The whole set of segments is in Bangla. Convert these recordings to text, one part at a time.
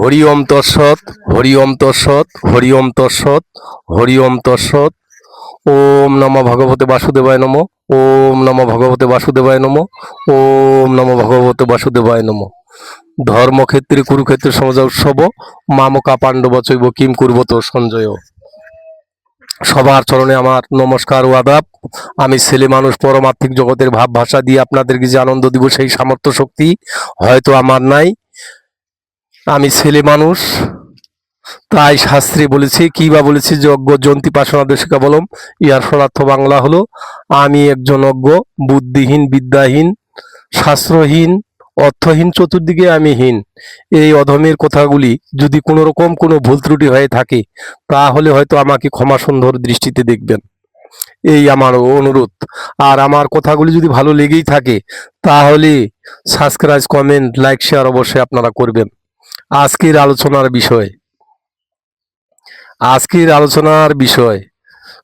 হরি ওম তৎসৎ, হরি ওম তৎসৎ, হরি ওম তৎসৎ, হরি ওম তৎসৎ, ওম নম ভগবতে বাসুদেবায় নম, ওম নম ভগবতে বাসুদেবায় নম, ওম নম ভগবতে বাসুদেবায় নম। ধর্মক্ষেত্রে, কুরুক্ষেত্রে, সমাজ উৎসব, মামকা পাণ্ডব চৈব কিম করবত সঞ্জয়। সবার চরণে আমার নমস্কার ও আদাব। আমি ছেলে মানুষ, পরমাত্মিক জগতের ভাব ভাষা দিয়ে আপনাদেরকে যে আনন্দ দিব সেই সামর্থ্য শক্তি হয়তো আমার নাই। আমি ছেলে মানুষ, তাই শাস্ত্রে বলেছি, কি বা বলেছি, যজ্ঞ, জন্তি পাশনা দশিকা, বলম, ইয়ার সরার্থ বাংলা হলো, আমি একজন অজ্ঞ, বুদ্ধিহীন, বিদ্যাহীন, শাস্ত্রহীন, অর্থহীন, চতুর্দিকে আমি হীন। এই অধমের কথাগুলি যদি কোনো রকম কোনো ভুল ত্রুটি হয়ে থাকে, তাহলে হয়তো আমাকে ক্ষমা সুন্দর দৃষ্টিতে দেখবেন। এই আমার অনুরোধ। আর আমার কথাগুলি যদি ভালো লেগেই থাকে, তাহলে সাবস্ক্রাইব কমেন্ট লাইক শেয়ার অবশ্যই আপনারা করবেন। আজকের আলোচনার বিষয়। আজকের আলোচনার বিষয়,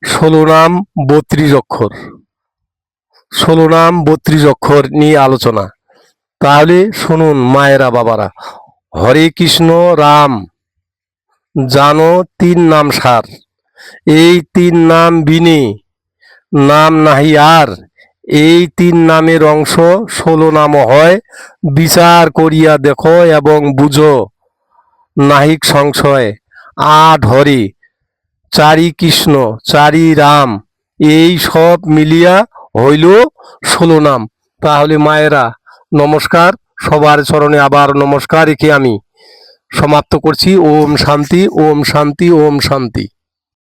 ষোলো নাম বত্রিশ অক্ষর। ষোলো নাম বত্রিশ অক্ষর নিয়ে আলোচনা। তাহলে শুনুন মায়েরা, বাবারা, হরে কৃষ্ণ, রাম, জানো তিন নাম সার। এই তিন নাম বিনে নাম নাহি আর। এই তিন নামের অংশ ষোলো নাম হয়। বিচার করিয়া দেখো এবং বুঝো। নাহিক সংশয়। আট হরি, চারি কৃষ্ণ, চারি রাম, এই সব মিলিয়া হইল ষোলো নাম। তাহলে মায়েরা, নমস্কার। সবার চরণে আবার নমস্কার রেখে আমি। সমাপ্ত করছি। ওম শান্তি ওম শান্তি ওম শান্তি।